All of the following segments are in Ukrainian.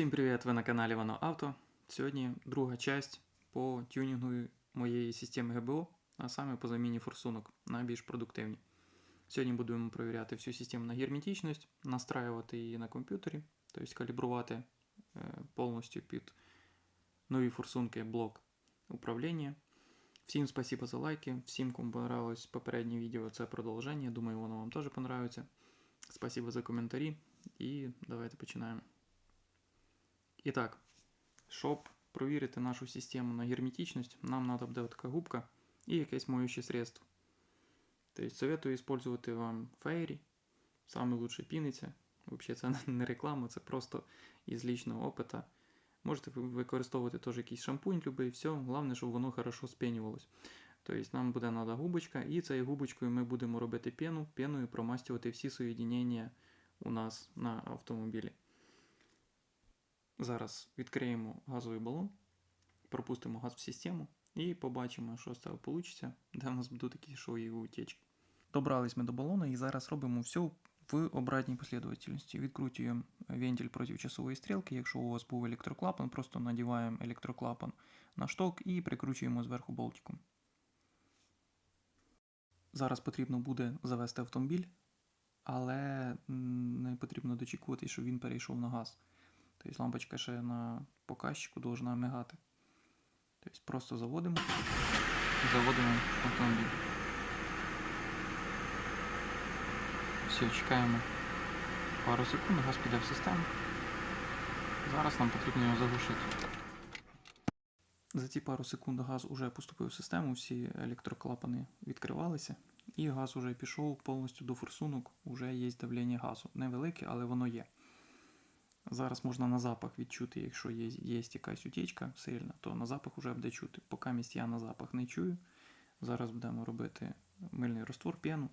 Всім привіт! Ви на каналі Вано Авто. Сьогодні друга часть по тюнінгу моєї системи ГБО, а саме по заміні форсунок на більш продуктивні. Сьогодні будемо перевіряти всю систему на герметичність, настраювати її на комп'ютері, тобто калібрувати е, повністю під нові форсунки блок управління. Всім спасибо за лайки, всім, кому понравилось попереднє відео, це продовження. Думаю, воно вам теж понравиться. Спасибо за коментарі і давайте починаємо. І так, щоб провірити нашу систему на герметичність, нам треба буде така губка і якесь моюче средство. Тобто советую использовать вам Fairy. Саме лучше піниться. Взагалі це не реклама, це просто із лічного опита. Можете ви- використовувати теж якийсь шампунь, любий, все. Головне, щоб воно хорошо спінювалось. Тобто нам буде треба губочка, і цією губочкою ми будемо робити пену, пеною промастювати всі соєдінення у нас на автомобілі. Зараз відкриємо газовий балон, пропустимо газ в систему і побачимо, що з цього вийде, де у нас будуть такі шої утечки. Добрались ми до балону і зараз робимо все в обратній послідовності. Відкручуємо вентиль проти часової стрілки. Якщо у вас був електроклапан, просто надіваємо електроклапан на шток і прикручуємо зверху болтиком. Зараз потрібно буде завести автомобіль, але не потрібно дочікувати, щоб він перейшов на газ. Тобто лампочка ще на показчику должна мигати. Тобто просто заводимо. Заводимо автомобіль. Все, чекаємо пару секунд, газ піде в систему. Зараз нам потрібно його заглушити. За ці пару секунд газ уже поступив в систему, всі електроклапани відкривалися, і газ уже пішов повністю до форсунок, уже є давлення газу. Невелике, але воно є. Зараз можна на запах відчути, якщо є, є якась утічка сильна, то на запах вже буде чути. Поки місць я на запах не чую. Зараз будемо робити мильний раствор пену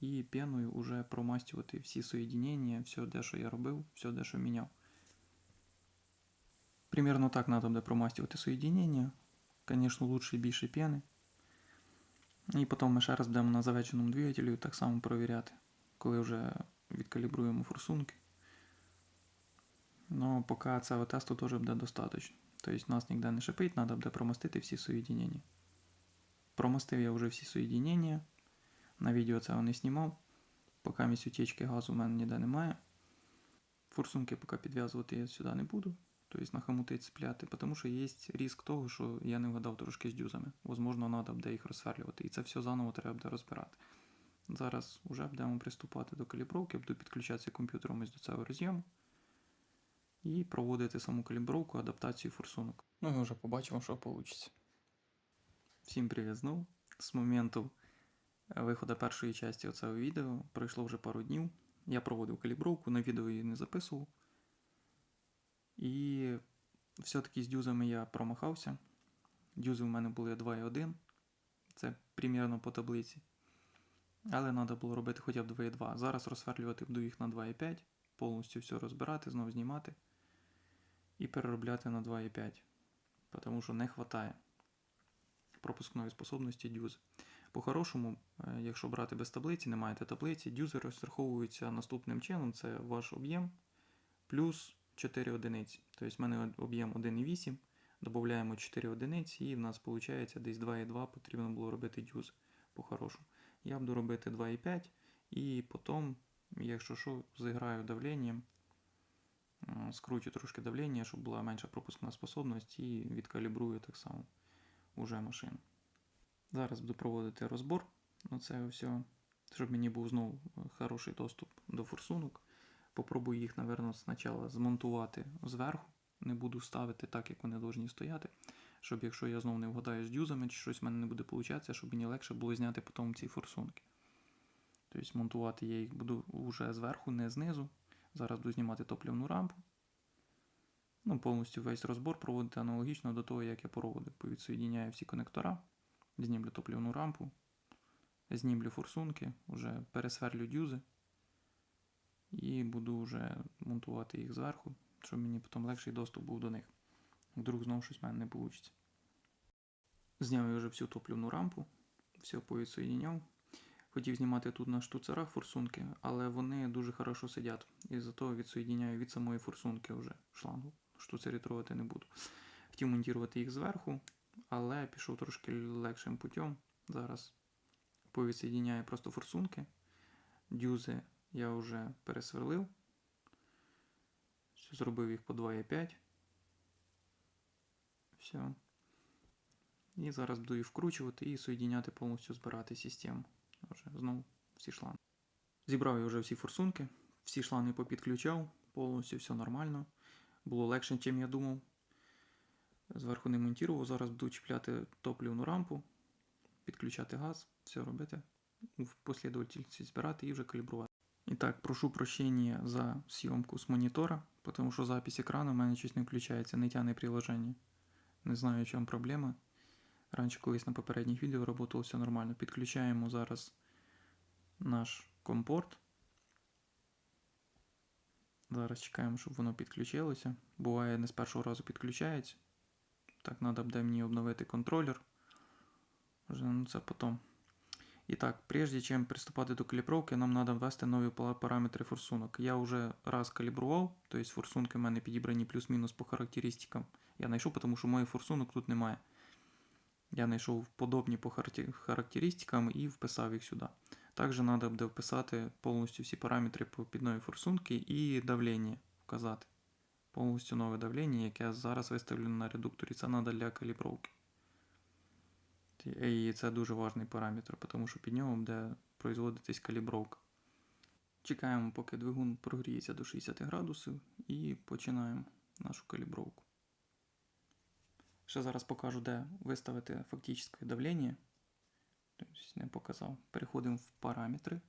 і пеною вже промастювати всі соєдінення, все, де що я робив, все, де що міняв. Примерно так треба буде промастювати соєдінення. Звісно, лучше більше пени. І потім ми ще раз будемо на заведеному двигателі так само провіряти, коли вже відкалібруємо форсунки. Но поки цього тесту теж буде достатньо. Тобто нас ніде не шипить, треба буде промастити всі соєдінення. Промастив я вже всі соєдінення. На відео цього не знімав. Поки місць утічки газу в мене ніде немає. Форсунки поки підв'язувати я сюди не буду. Тобто на хомути цепляти, тому що є ризик того, що я не вгадав трошки з дюзами. Возможно, треба буде їх розсверлювати. І це все заново треба буде розбирати. Зараз вже будемо приступати до калібровки, буду підключатися комп'ютером ось до цього роз'єму і проводити саму калібровку, адаптацію форсунок. Ну і вже побачимо, що вийде. Всім привіт знову. З моменту виходу першої частини цього відео пройшло вже пару днів. Я проводив калібровку, на відео її не записував. І все-таки з дюзами я промахався. Дюзи в мене були 2,1. Це примірно по таблиці. Але треба було робити хоча б 2,2. Зараз розсверлювати буду їх на 2,5, повністю все розбирати, знову знімати і переробляти на 2,5. Тому що не вистачає пропускної способності дюзи. По-хорошому, е, якщо брати без таблиці, не маєте таблиці, дюзи розраховуються наступним чином: це ваш об'єм плюс 4 одиниці. Тобто в мене об'єм 1,8, додаємо 4 одиниці, і в нас виходить десь 2,2 потрібно було робити дюз по-хорошому. Я буду робити 2,5 і потім, якщо що, зіграю давленням, скручу трошки давлення, щоб була менша пропускна способність і відкалібрую так само уже машину. Зараз буду проводити розбор на це все, щоб мені був знову хороший доступ до форсунок. Попробую їх, напевно, спочатку змонтувати зверху. Не буду ставити так, як вони повинні стояти. Щоб якщо я знову не вгадаю з дюзами, чи щось в мене не буде получатися, щоб мені легше було зняти потім ці форсунки. Тобто монтувати я їх буду вже зверху, не знизу. Зараз буду знімати топливну рампу. Ну, повністю весь розбор проводити аналогічно до того, як я проводив. Повідсоєдіняю всі конектора, знімлю топливну рампу, знімлю форсунки, вже пересверлю дюзи і буду вже монтувати їх зверху, щоб мені потім легший доступ був до них. Вдруг знову щось в мене не вийде. Зняв я вже всю топливну рампу, все повідсоєдіняв. Хотів знімати тут на штуцерах форсунки, але вони дуже хорошо сидять. І зато відсоєдіняю від самої форсунки вже шлангу. Штуцерітрувати не буду. Хотів монтувати їх зверху, але пішов трошки легшим путем. Зараз повідсоединяю просто форсунки. Дюзи я вже пересверлив. Зробив їх по 2,5. Все. І зараз буду їх вкручувати і соєдиняти повністю збирати систему. Вже знову всі шланги. Зібрав я вже всі форсунки, всі шланги попідключав, повністю все нормально. Було легше, ніж я думав. Зверху не монтував, зараз буду чіпляти топлівну рампу, підключати газ, все робити, в послідовательності збирати і вже калібрувати. І так, прошу прощення за зйомку з монітора, тому що запись екрану в мене щось не включається, не тягне приложення. Не знаю, в чому проблема. Раніше колись на попередніх відео роботало все нормально. Підключаємо зараз наш компорт. Зараз чекаємо, щоб воно підключилося. Буває, не з першого разу підключається. Так, треба буде мені обновити контролер. Вже ну, це потім. І так, прежде чим приступати до калібровки, нам треба ввести нові параметри форсунок. Я вже раз калібрував, тобто форсунки в мене підібрані плюс-мінус по характеристикам. Я знайшов, тому що моїх форсунок тут немає. Я знайшов подобні по характеристикам і вписав їх сюди. Також треба буде вписати повністю всі параметри по підної форсунки і давлення вказати. Повністю нове давлення, яке зараз виставлено на редукторі. Це треба для калібровки. І це дуже важний параметр, тому що під нього буде производитись калібровка. Чекаємо, поки двигун прогріється до 60 градусів і починаємо нашу калібровку. Ще зараз покажу, де виставити фактичне давлення. Тобто не показав. Переходимо в параметри,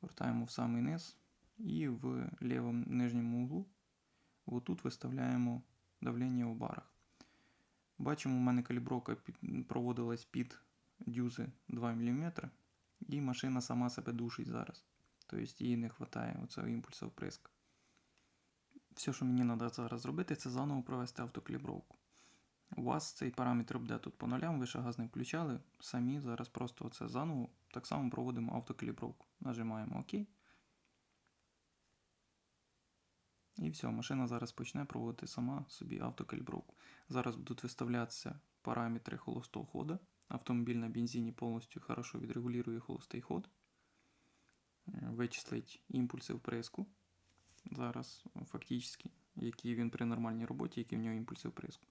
вертаємо в самий низ і в лівому нижньому углу отут виставляємо давлення у барах. Бачимо, у мене калібровка проводилась під дюзи 2 мм, і машина сама себе душить зараз. Тобто їй не вистачає оцього імпульсу вприск. Все, що мені треба зараз зробити, це заново провести автокалібровку. У вас цей параметр буде тут по нулям, ви ще газ не включали. Самі зараз просто це заново так само проводимо автокалібровку. Нажимаємо ОК. І все, машина зараз почне проводити сама собі автокалібровку. Зараз будуть виставлятися параметри холостого ходу. Автомобіль на бензині повністю хорошо відрегулює холостий ход. Е, Вичислить імпульси вприску. Зараз фактично, які він при нормальній роботі, які в нього імпульси вприску.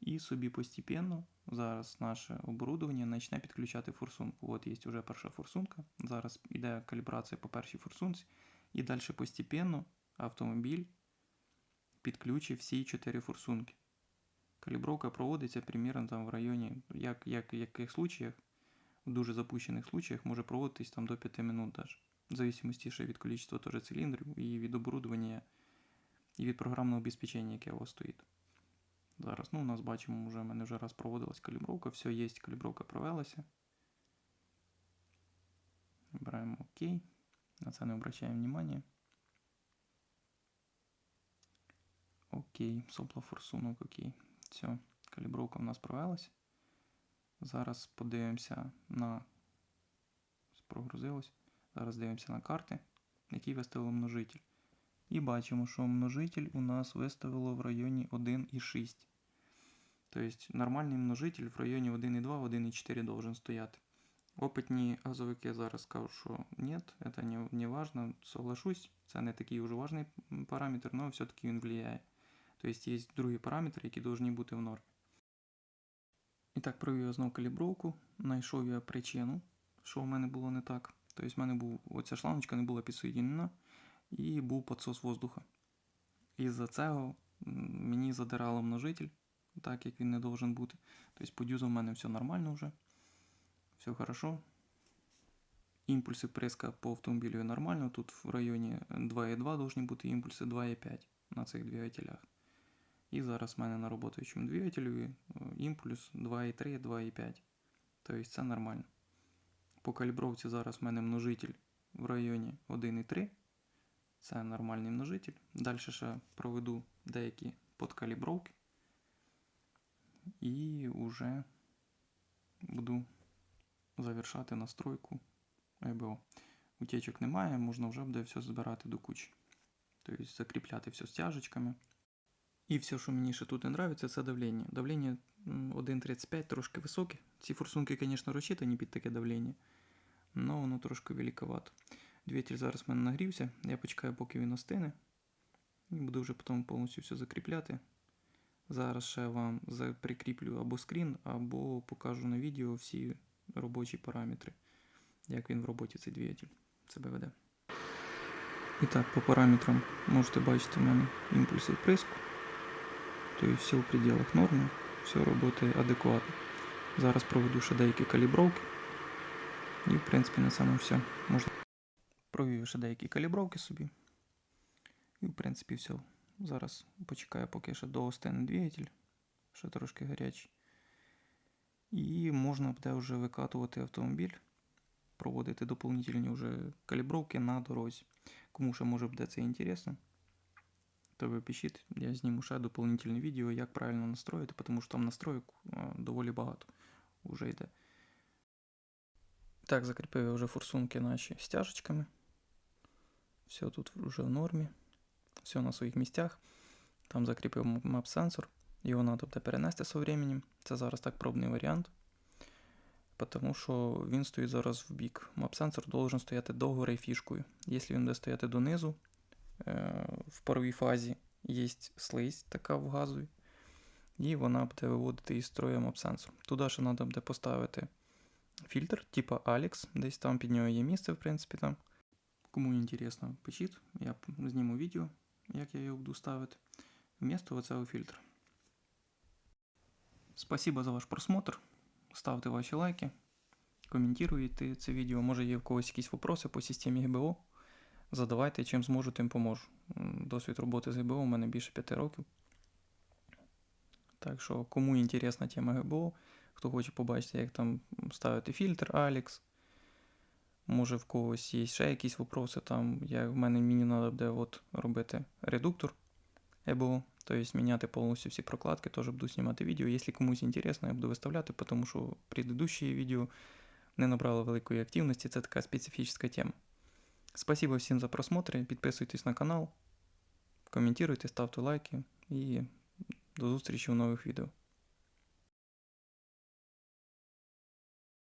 І собі постепенно зараз наше оборудовання почне підключати форсунку. От є вже перша форсунка. Зараз йде калібрація по першій форсунці. І далі постепенно автомобіль підключить всі чотири форсунки. Калібровка проводиться примерно там в районі, як, як в яких случаях, в дуже запущених случаях може проводитись там до 5 минут даже. В зависимості ще від кількості теж циліндрів і від оборудовання, і від програмного обезпечення, яке у вас стоїть. Зараз, ну, у нас бачимо, вже в мене вже раз проводилась калібровка, все є, калібровка провелася. Вибираємо ОК. На це не обращаємо внимання. Окей, сопла форсунок, окей. Все, калібровка в нас провелась. Зараз подивимося на. Прогрузилось. Зараз дивимося на карти, які виставили множитель. І бачимо, що множитель у нас виставило в районі 1,6. Тобто нормальний множитель в районі 1,2, 1,4 должен стояти. Опитні газовики зараз кажуть, що ні, це не, не важно, соглашусь, це не такий уже важний параметр, але все-таки він впливає. Тобто є другі параметри, які повинні бути в нормі. І так, провів я знову калібровку, знайшов я причину, що в мене було не так. Тобто в мене був оця шланочка не була підсоєднена і був підсос воздуха. Із-за цього мені задирало множитель, так як він не должен бути. Тобто по дюзу в мене все нормально вже. Все хорошо. Імпульси вприска по автомобілю нормально. Тут в районі 2,2 повинні бути імпульси 2,5 на цих двигателях. І зараз в мене на роботаючому двигателю е, імпульс 2,3, 2,5. Тобто це нормально. По калібровці зараз в мене множитель в районі 1,3. Це нормальний множитель. Далі ще проведу деякі подкалібровки. І вже буду завершати настройку ЕБО. Утечок немає, можна вже буде все збирати до кучі. Тобто закріпляти все стяжечками. І все, що мені ще тут не нравиться, це давлення. Давлення 1,35 трошки високе. Ці форсунки, звісно, розчитані під таке давлення, але воно трошки великовато. Двигатель зараз в мене нагрівся, я почекаю, поки він остине. І буду вже потім повністю все закріпляти. Зараз ще вам прикріплю або скрін, або покажу на відео всі робочі параметри, як він в роботі цей двигатель себе веде. І так, по параметрам можете бачити в мене імпульси вприску. Тобто все в пределах норми, все працює адекватно. Зараз проведу ще деякі калібровки. І, в принципі, на цьому все. Можна провів ще деякі калібровки собі. І, в принципі, все. Зараз почекаю, поки ще доостине двигатель, ще трошки гарячий. І можна буде вже викатувати автомобіль, проводити доповнительні вже калібровки на дорозі. Кому ще може буде це інтересно, то ви пишіть, я зніму ще доповнительне відео, як правильно настроїти, тому що там настроїк доволі багато вже йде. Так, закріпив я вже форсунки наші стяжечками. Все тут вже в нормі. Все на своїх місцях. Там закріпив мап сенсор. Його треба буде перенести з временем. Це зараз так пробний варіант. Тому що він стоїть зараз в бік. Мап сенсор должен стояти догори фішкою. Якщо він буде стояти донизу, е, в первій фазі є слизь така в газовій, і вона буде виводити із строю мап сенсор. Туди ще треба буде поставити фільтр, типа Alex, десь там під нього є місце, в принципі, там. Кому інтересно, пишіть, я зніму відео, як я його буду ставити. Вмісто оцього фільтра. Спасибо за ваш просмотр. Ставте ваші лайки, коментуйте це відео. Може є в когось якісь вопроси по системі ГБО. Задавайте, чим зможу, тим поможу. Досвід роботи з ГБО у мене більше 5 років. Так що, кому інтересна тема ГБО, хто хоче побачити, як там ставити фільтр Alex. Може в когось є ще якісь вопроси. Там я, в мене мені треба буде от робити редуктор ЕБО, тобто міняти повністю всі прокладки, теж буду знімати відео. Якщо комусь інтересно, я буду виставляти, тому що предыдущие відео не набрало великої активності, це така специфічна тема. Спасибо всім за просмотр, підписуйтесь на канал, коментуйте, ставте лайки і до зустрічі в нових відео.